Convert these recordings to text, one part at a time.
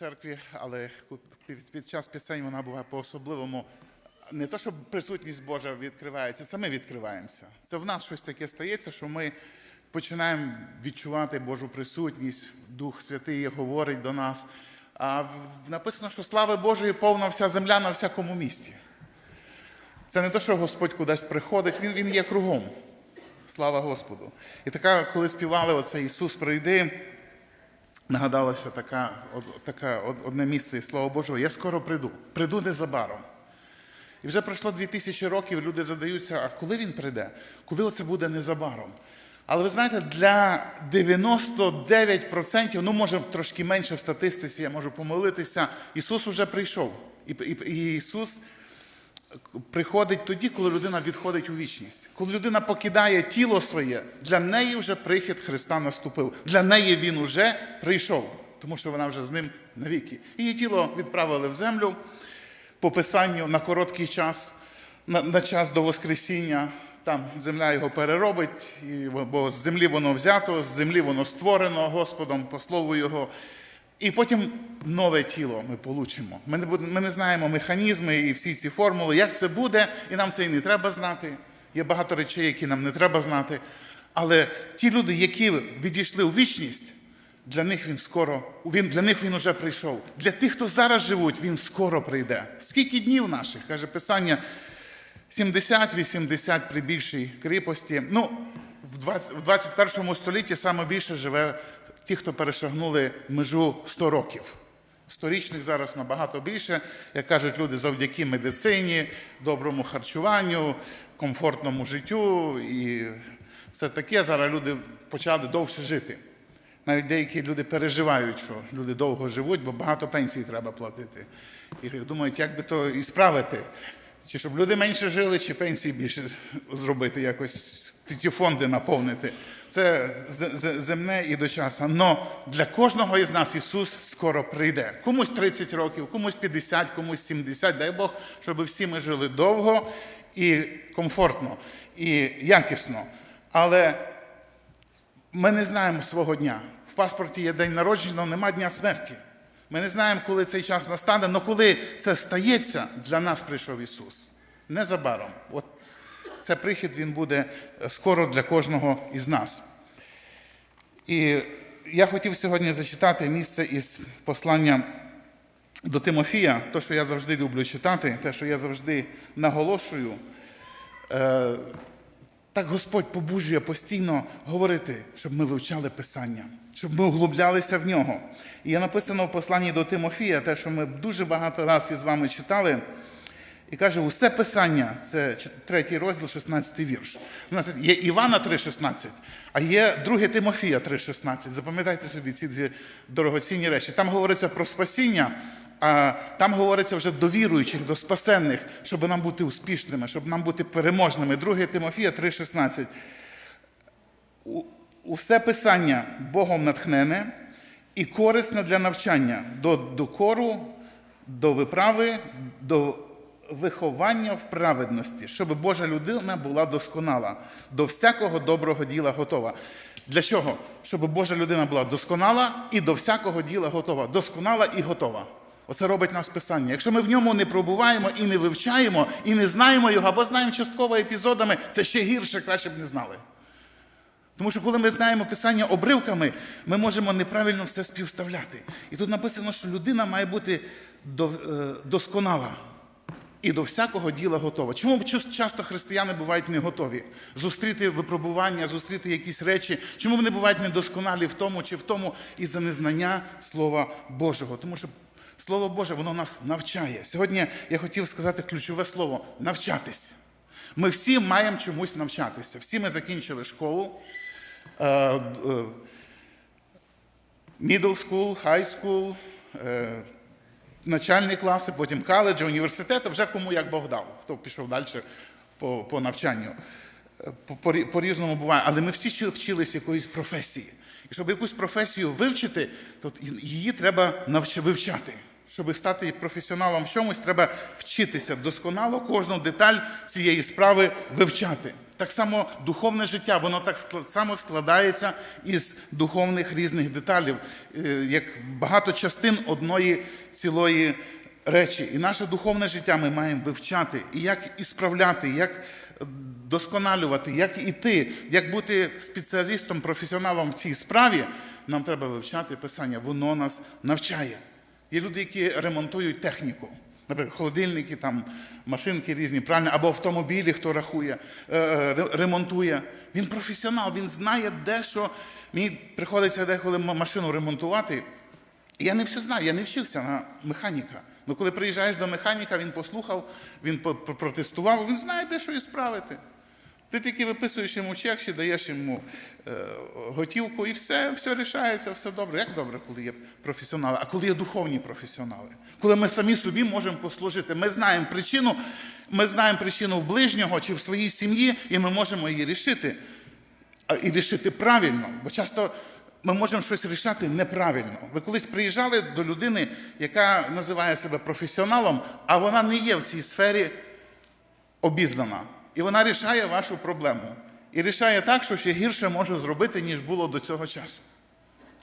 церкві, але під, час пісень вона буває по-особливому. Не то, щоб присутність Божа відкривається, це ми відкриваємося. Це в нас щось таке стається, що ми починаємо відчувати Божу присутність, Дух Святий говорить до нас. А написано, що слави Божої повна вся земля на всякому місті. Це не те, що Господь кудись приходить, Він, він є кругом. Слава Господу. І така, коли співали оце Ісус прийди, нагадалося така, така, одне місце і Слава Божого, я скоро прийду, прийду незабаром. І вже пройшло дві тисячі років, люди задаються, а коли він прийде? Коли оце буде незабаром? Але ви знаєте, для 99%, ну може трошки менше в статистиці, я можу помилитися, Ісус уже прийшов. І, і, і Ісус приходить тоді, коли людина відходить у вічність. Коли людина покидає тіло своє, для неї вже прихід Христа наступив. Для неї він уже прийшов, тому що вона вже з ним навіки. Її тіло відправили в землю по писанню на короткий час, на, на час до Воскресіння. Там земля його переробить, бо з землі воно взято, з землі воно створено Господом, по слову Його. І потім нове тіло ми получимо. Ми не, ми не знаємо механізми і всі ці формули, як це буде, і нам це і не треба знати. Є багато речей, які нам не треба знати. Але ті люди, які відійшли у вічність, для них він скоро, він, для них він уже прийшов. Для тих, хто зараз живуть, він скоро прийде. Скільки днів наших, каже Писання, 70-80 при більшій кріпості. Ну, в 20 в 21 столітті саме більше живе ті, хто перешагнули межу 100 років. Сторічних зараз набагато більше, як кажуть люди, завдяки медицині, доброму харчуванню, комфортному життю і все таке. Зараз люди почали довше жити. Навіть деякі люди переживають, що люди довго живуть, бо багато пенсій треба платити. І думають, як би то і справити. Чи щоб люди менше жили, чи пенсії більше зробити, якось ті- фонди наповнити. Це земне і дочасне. Но для кожного із нас Ісус скоро прийде. Комусь 30 років, комусь 50, комусь 70. Дай Бог, щоб всі ми жили довго і комфортно, і якісно. Але ми не знаємо свого дня. В паспорті є день народження, але нема дня смерті. Ми не знаємо, коли цей час настане, але коли це стається, для нас прийшов Ісус. Незабаром. От це прихід він буде е, скоро для кожного із нас. І я хотів сьогодні зачитати місце із послання до Тимофія, те, що я завжди люблю читати, те, що я завжди наголошую. Е, так Господь побужує постійно говорити, щоб ми вивчали Писання, щоб ми углублялися в нього. І є написано в посланні до Тимофія, те, що ми дуже багато разів із вами читали. І каже, усе Писання, це третій розділ, 16 вірш. У нас є Івана 3,16, а є 2 Тимофія 3,16. Запам'ятайте собі ці дві дорогоцінні речі. Там говориться про спасіння, а там говориться вже до віруючих, до спасенних, щоб нам бути успішними, щоб нам бути переможними. 2 Тимофія 3,16. Усе писання Богом натхнене і корисне для навчання до докору, до виправи, до виховання в праведності, щоб Божа людина була досконала, до всякого доброго діла готова. Для чого? Щоб Божа людина була досконала і до всякого діла готова. Досконала і готова. Оце робить нас писання. Якщо ми в ньому не пробуваємо і не вивчаємо, і не знаємо його, або знаємо частково епізодами, це ще гірше, краще б не знали. Тому що коли ми знаємо писання обривками, ми можемо неправильно все співставляти. І тут написано, що людина має бути е, досконала і до всякого діла готова. Чому часто християни бувають не готові зустріти випробування, зустріти якісь речі? Чому вони бувають недосконалі в тому чи в тому із-за незнання Слова Божого? Тому що Слово Боже, воно нас навчає. Сьогодні я хотів сказати ключове слово навчатись. Ми всі маємо чомусь навчатися. Всі ми закінчили школу, е, е, middle school, high school, е, начальні класи, потім коледжі, університети, вже кому як Бог дав, хто пішов далі по, по навчанню. Е, По- по- По-різному буває, але ми всі вчи- вчились якоїсь професії. І щоб якусь професію вивчити, то її треба навч- вивчати. Щоб стати професіоналом в чомусь, треба вчитися досконало кожну деталь цієї справи вивчати. Так само духовне життя, воно так само складається із духовних різних деталей, е, як багато частин одної цілої речі. І наше духовне життя ми маємо вивчати, і як ісправляти, як досконалювати, як іти, як бути спеціалістом, професіоналом в цій справі, нам треба вивчати писання. Воно нас навчає. Є люди, які ремонтують техніку. Наприклад, холодильники, там, машинки різні, правильно, або автомобілі, хто рахує, е, е, ре- ремонтує. Він професіонал, він знає, де що. Мені приходиться деколи машину ремонтувати. Я не все знаю, я не вчився на механіка. Ну, коли приїжджаєш до механіка, він послухав, він протестував, він знає, де що і справити. Ти тільки виписуєш йому чек, чи даєш йому е, готівку, і все, все рішається, все добре. Як добре, коли є професіонали, а коли є духовні професіонали, коли ми самі собі можемо послужити. Ми знаємо причину, ми знаємо причину в ближнього чи в своїй сім'ї, і ми можемо її рішити. І рішити правильно. Бо часто ми можемо щось рішати неправильно. Ви колись приїжджали до людини, яка називає себе професіоналом, а вона не є в цій сфері обізнана. І вона рішає вашу проблему. І рішає так, що ще гірше може зробити, ніж було до цього часу.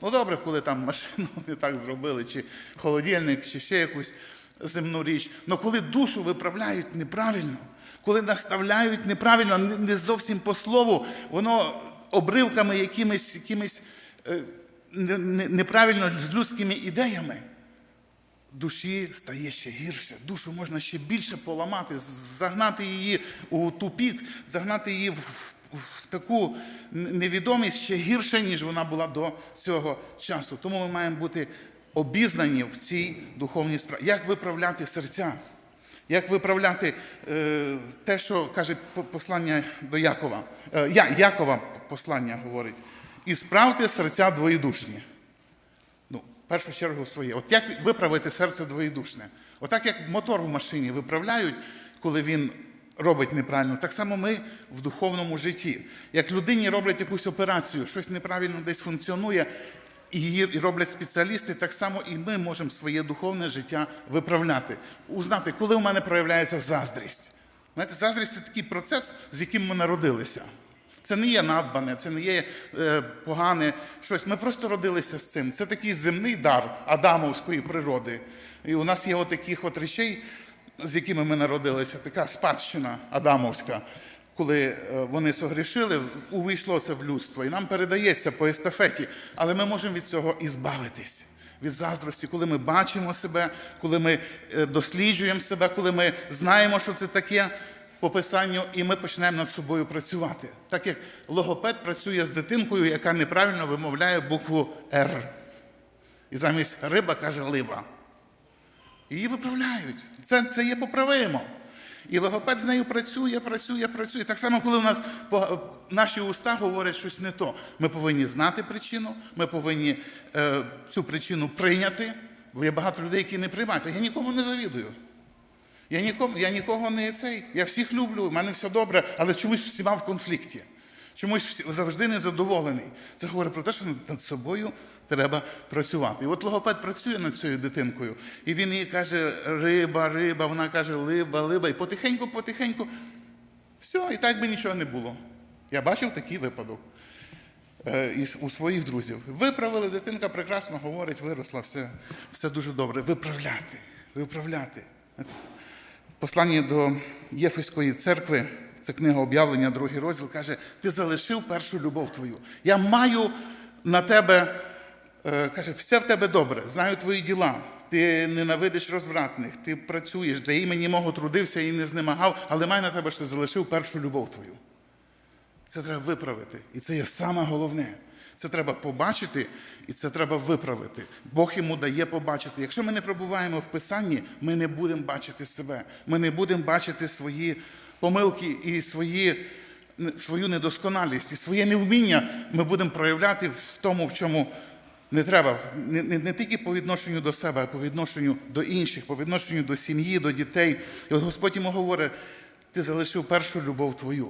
Ну добре, коли там машину не так зробили, чи холодильник, чи ще якусь земну річ. Але коли душу виправляють неправильно, коли наставляють неправильно, не зовсім по слову, воно обривками якимись, якимись е, не- не- неправильно з людськими ідеями, душі стає ще гірше. Душу можна ще більше поламати, загнати її у тупік, загнати її в, в таку невідомість ще гірше, ніж вона була до цього часу. Тому ми маємо бути обізнані в цій духовній справі. Як виправляти серця? Як виправляти е, те, що каже по- послання до Якова? Е, Я, Якова послання говорить. І справте серця двоєдушні. Першу чергу своє. От як виправити серце двоєдушне? Отак як мотор в машині виправляють, коли він робить неправильно, так само ми в духовному житті. Як людині роблять якусь операцію, щось неправильно десь функціонує, і її роблять спеціалісти, так само і ми можемо своє духовне життя виправляти. Узнати, коли у мене проявляється заздрість. Знаєте, заздрість це такий процес, з яким ми народилися. Це не є надбане, це не є е, погане щось. Ми просто родилися з цим. Це такий земний дар адамовської природи. І у нас є от таких от речей, з якими ми народилися, така спадщина адамовська. Коли е, вони согрішили, увійшло це в людство, і нам передається по естафеті, але ми можемо від цього і збавитись. Від заздрості, коли ми бачимо себе, коли ми е, досліджуємо себе, коли ми знаємо, що це таке, по писанню, і ми почнемо над собою працювати. Так як логопед працює з дитинкою, яка неправильно вимовляє букву Р. І замість риба каже либа. Її виправляють. Це, це є поправимо. І логопед з нею працює, працює, працює. Так само, коли у нас по- наші уста говорять щось не то. Ми повинні знати причину, ми повинні е, цю причину прийняти. Бо є багато людей, які не приймають. Я нікому не завідую. Я нікому, я нікого не цей. Я всіх люблю, в мене все добре, але чомусь всіма в конфлікті. Чомусь завжди незадоволений. Це говорить про те, що над собою треба працювати. І от логопед працює над цією дитинкою, і він їй каже риба, риба, вона каже либа, либа, і потихеньку, потихеньку. Все, і так би нічого не було. Я бачив такий випадок е, у своїх друзів. Виправили, дитинка прекрасно говорить, виросла, все, все дуже добре. Виправляти, виправляти. Послання до Єфеської церкви, це книга об'явлення, другий розділ, каже: ти залишив першу любов твою. Я маю на тебе, е, каже, все в тебе добре, знаю твої діла. Ти ненавидиш розвратних, ти працюєш, для імені мого трудився і не знемагав, але маю на тебе, що ти залишив першу любов твою. Це треба виправити. І це є саме головне. Це треба побачити, і це треба виправити. Бог йому дає побачити. Якщо ми не пробуваємо в Писанні, ми не будемо бачити себе. Ми не будемо бачити свої помилки і свої, свою недосконалість, і своє невміння ми будемо проявляти в тому, в чому не треба. Не, не, не тільки по відношенню до себе, а по відношенню до інших, по відношенню до сім'ї, до дітей. І от Господь йому говорить: ти залишив першу любов твою.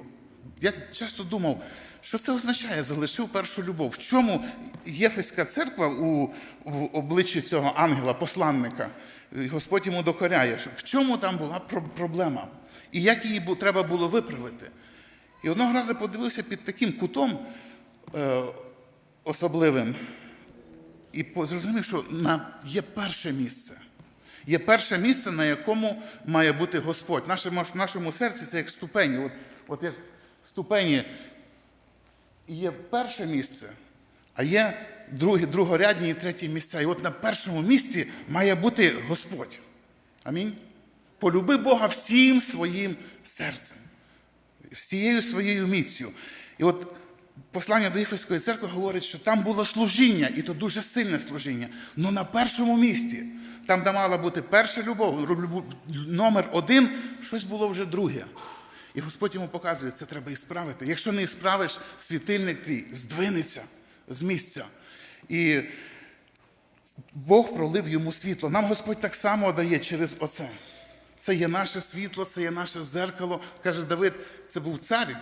Я часто думав, що це означає, залишив першу любов. В чому Єфеська церква у, в обличчі цього ангела, посланника, Господь йому докоряє. В чому там була проблема? І як її треба було виправити? І одного разу подивився під таким кутом е, особливим і зрозумів, що є перше місце. Є перше місце, на якому має бути Господь. В нашому, нашому серці це як ступені. От, от як ступені і є перше місце, а є другі, другорядні і треті місця. І от на першому місці має бути Господь. Амінь. Полюби Бога всім своїм серцем, всією своєю міцю. І от послання до Єфеської церкви говорить, що там було служіння, і то дуже сильне служіння. але на першому місці, там, де мала бути перша любов, номер один, щось було вже друге. І Господь йому показує, це треба ісправити. Якщо не ісправиш, світильник твій здвинеться з місця. І Бог пролив йому світло. Нам Господь так само дає через оце. Це є наше світло, це є наше зеркало. Каже Давид, це був цар,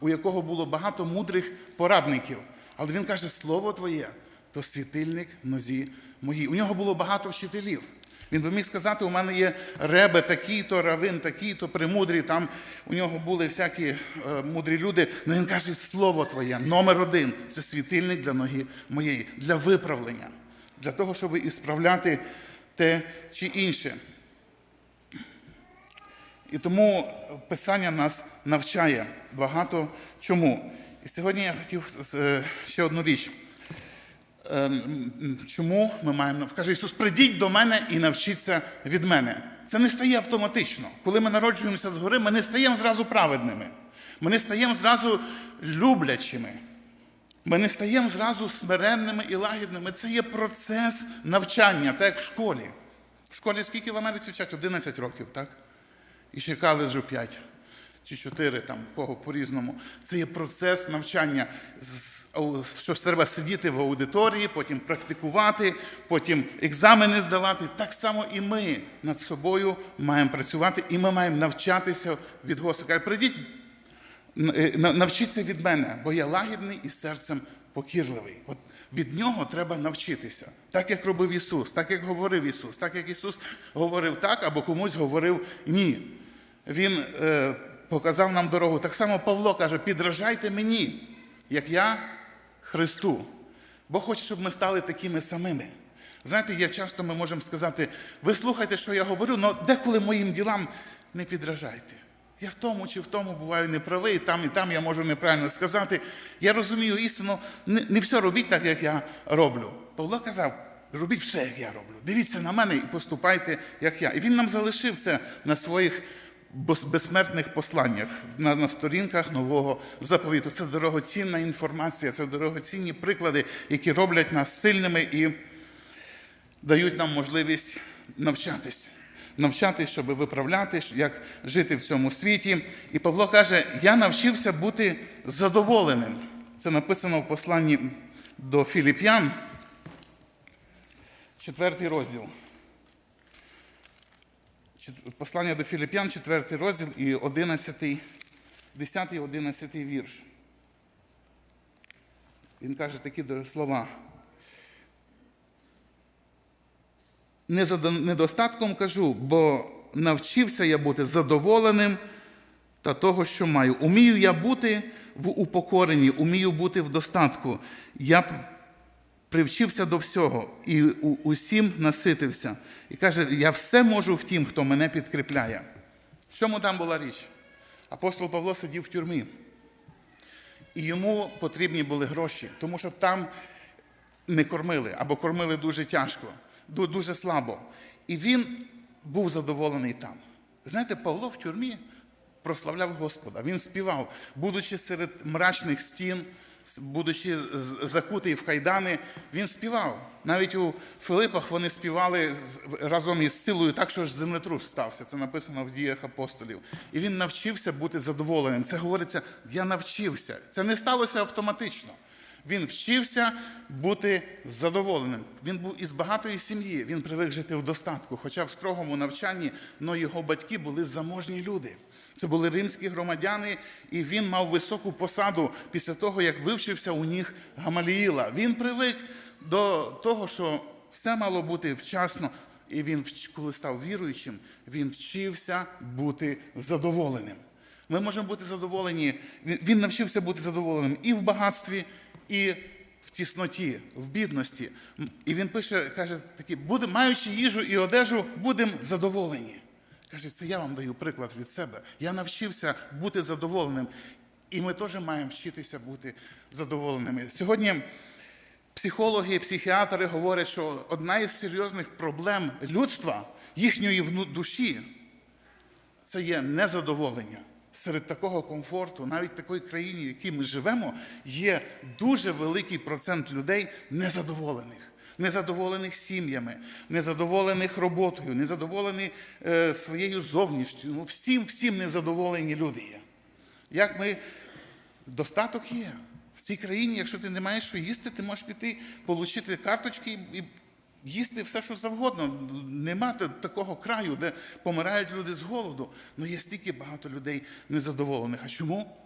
у якого було багато мудрих порадників. Але він каже, слово твоє то світильник нозі моїй. У нього було багато вчителів. Він би міг сказати, у мене є реби такі-то, равин такі-то, премудрі, там у нього були всякі е, мудрі люди. Але він каже, слово твоє, номер один це світильник для ноги моєї, для виправлення, для того, щоб ісправляти те чи інше. І тому Писання нас навчає багато чому. І сьогодні я хотів е, ще одну річ. Е, м, Чому ми маємо каже Ісус, прийдіть до мене і навчіться від мене. Це не стає автоматично. Коли ми народжуємося згори, ми не стаємо зразу праведними. Ми не стаємо зразу люблячими. Ми не стаємо зразу смиренними і лагідними. Це є процес навчання, так як в школі. В школі скільки в Америці вчать? 11 років, так? І ще коледжу 5 чи 4, там, в кого по-різному. Це є процес навчання. Що ж треба сидіти в аудиторії, потім практикувати, потім екзамени здавати. Так само і ми над собою маємо працювати, і ми маємо навчатися від Господа. Прийдіть, е, на- навчіться від мене, бо я лагідний і серцем покірливий. От від нього треба навчитися, так як робив Ісус, так як говорив Ісус, так як Ісус говорив так або комусь говорив ні. Він е, показав нам дорогу. Так само Павло каже: підражайте мені, як я Христу. Бог хоче, щоб ми стали такими самими. Знаєте, є часто ми можемо сказати, ви слухайте, що я говорю, але деколи моїм ділам не підражайте. Я в тому чи в тому буваю неправий, і там і там я можу неправильно сказати. Я розумію істину, не, не все робіть так, як я роблю. Павло казав, робіть все, як я роблю. Дивіться на мене і поступайте, як я. І він нам залишив це на своїх безсмертних посланнях на, на сторінках нового заповіту. Це дорогоцінна інформація, це дорогоцінні приклади, які роблять нас сильними і дають нам можливість навчатись. Навчатись, щоб виправляти, як жити в цьому світі. І Павло каже: я навчився бути задоволеним. Це написано в посланні до Філіп'ян, четвертий розділ. Послання до Філіп'ян, четвертий розділ і 11, 10, 11 вірш. Він каже такі слова. Не за недостатком кажу, бо навчився я бути задоволеним та того, що маю. Умію я бути в упокоренні, умію бути в достатку. Я привчився до всього і усім наситився. І каже, я все можу в тім, хто мене підкріпляє. В чому там була річ? Апостол Павло сидів в тюрмі. І йому потрібні були гроші, тому що там не кормили або кормили дуже тяжко, дуже слабо. І він був задоволений там. Знаєте, Павло в тюрмі прославляв Господа. Він співав, будучи серед мрачних стін, будучи закутий в кайдани, він співав. Навіть у Филипах вони співали разом із силою, так що ж землетрус стався. Це написано в діях апостолів. І він навчився бути задоволеним. Це говориться, я навчився. Це не сталося автоматично. Він вчився бути задоволеним. Він був із багатої сім'ї. Він привик жити в достатку, хоча в строгому навчанні но його батьки були заможні люди. Це були римські громадяни, і він мав високу посаду після того, як вивчився у них Гамаліїла. Він привик до того, що все мало бути вчасно. І він, коли став віруючим, він вчився бути задоволеним. Ми можемо бути задоволені. Він навчився бути задоволеним і в багатстві, і в тісноті, в бідності. І він пише, каже, такі, маючи їжу і одежу, будемо задоволені. Каже, це я вам даю приклад від себе. Я навчився бути задоволеним. І ми теж маємо вчитися бути задоволеними. Сьогодні психологи, психіатри говорять, що одна із серйозних проблем людства, їхньої душі, це є незадоволення. Серед такого комфорту, навіть в такій країні, в якій ми живемо, є дуже великий процент людей незадоволених. Незадоволених сім'ями, незадоволених роботою, незадоволені е, своєю зовнішністю. Ну, всім, всім незадоволені люди є. Як ми достаток є. В цій країні, якщо ти не маєш що їсти, ти можеш піти, отримати карточки і їсти все, що завгодно. Нема такого краю, де помирають люди з голоду. Ну є стільки багато людей незадоволених. А чому?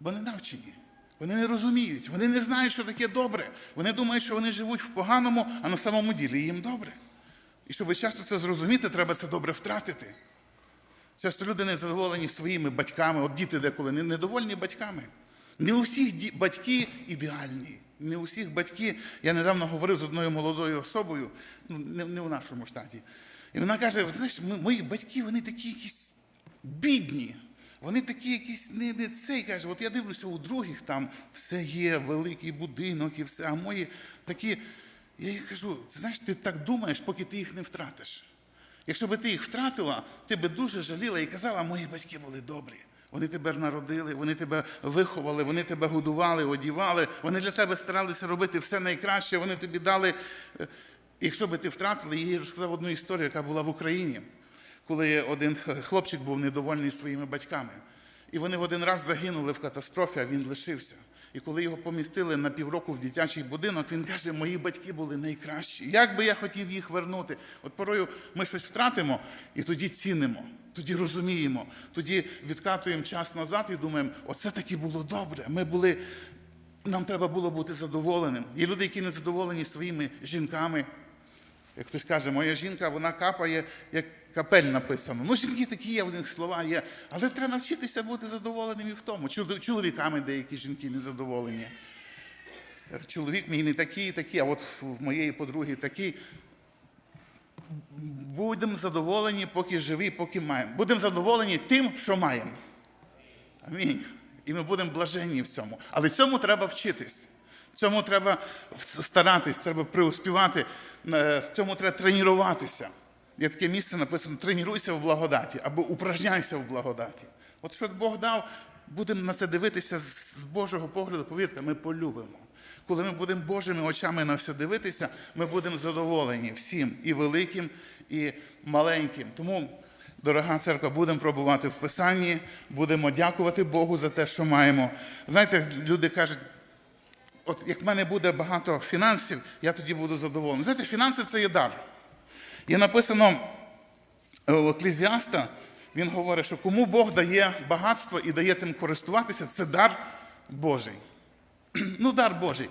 Бо не навчені. Вони не розуміють, вони не знають, що таке добре. Вони думають, що вони живуть в поганому, а на самому ділі їм добре. І щоб часто це зрозуміти, треба це добре втратити. Часто люди не задоволені своїми батьками, от діти деколи не- недовольні батьками. Не у всіх батьки ідеальні. Не у всіх батьки. Я недавно говорив з одною молодою особою, ну, не, не у нашому штаті. І вона каже: знаєш, мої батьки, вони такі якісь бідні. Вони такі якісь не, не цей каже. От я дивлюся у других, там все є, великий будинок і все, а мої такі. Я їй кажу, знаєш, ти так думаєш, поки ти їх не втратиш. Якщо би ти їх втратила, ти би дуже жаліла і казала, мої батьки були добрі. Вони тебе народили, вони тебе виховали, вони тебе годували, одівали, вони для тебе старалися робити все найкраще, вони тобі дали. е, Якщо би ти втратила, я їй розказав одну історію, яка була в Україні, коли один хлопчик був недовольний своїми батьками. І вони в один раз загинули в катастрофі, а він лишився. І коли його помістили на півроку в дитячий будинок, він каже, мої батьки були найкращі. Як би я хотів їх вернути? От порою ми щось втратимо і тоді цінимо, тоді розуміємо, тоді відкатуємо час назад і думаємо, оце таки було добре. Ми були, нам треба було бути задоволеним. Є люди, які не задоволені своїми жінками. Як хтось каже, моя жінка, вона капає, як капель написано. Ну, жінки такі є, в них слова є. Але треба навчитися бути задоволеним і в тому. Чоловіками деякі жінки незадоволені. Чоловік мій не такий, такий, а от в моєї подруги такий. Будемо задоволені, поки живі, поки маємо. Будемо задоволені тим, що маємо. Амінь. І ми будемо блаженні в цьому. Але цьому треба вчитись. Цьому треба старатись, треба преуспівати, е, в цьому треба тренуватися. Є таке місце написано: тренуйся в благодаті або упражняйся в благодаті. От що Бог дав, будемо на це дивитися з Божого погляду, повірте, ми полюбимо. Коли ми будемо Божими очами на все дивитися, ми будемо задоволені всім, і великим, і маленьким. Тому, дорога церква, будемо пробувати в Писанні, будемо дякувати Богу за те, що маємо. Знаєте, люди кажуть, от як в мене буде багато фінансів, я тоді буду задоволений. Знаєте, фінанси це є дар. Є написано у Еклезіаста, він говорить, що кому Бог дає багатство і дає тим користуватися, це дар Божий. Ну, дар Божий.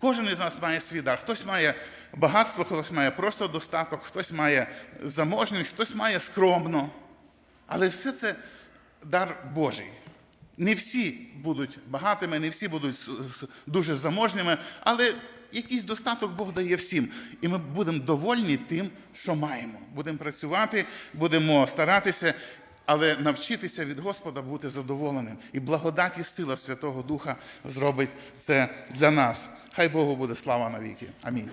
Кожен із нас має свій дар. Хтось має багатство, хтось має просто достаток, хтось має заможність, хтось має скромно. Але все це дар Божий. Не всі будуть багатими, не всі будуть дуже заможніми, але якийсь достаток Бог дає всім. І ми будемо довольні тим, що маємо. Будемо працювати, будемо старатися, але навчитися від Господа бути задоволеним. І благодать і сила Святого Духа зробить це для нас. Хай Богу буде слава навіки. Амінь.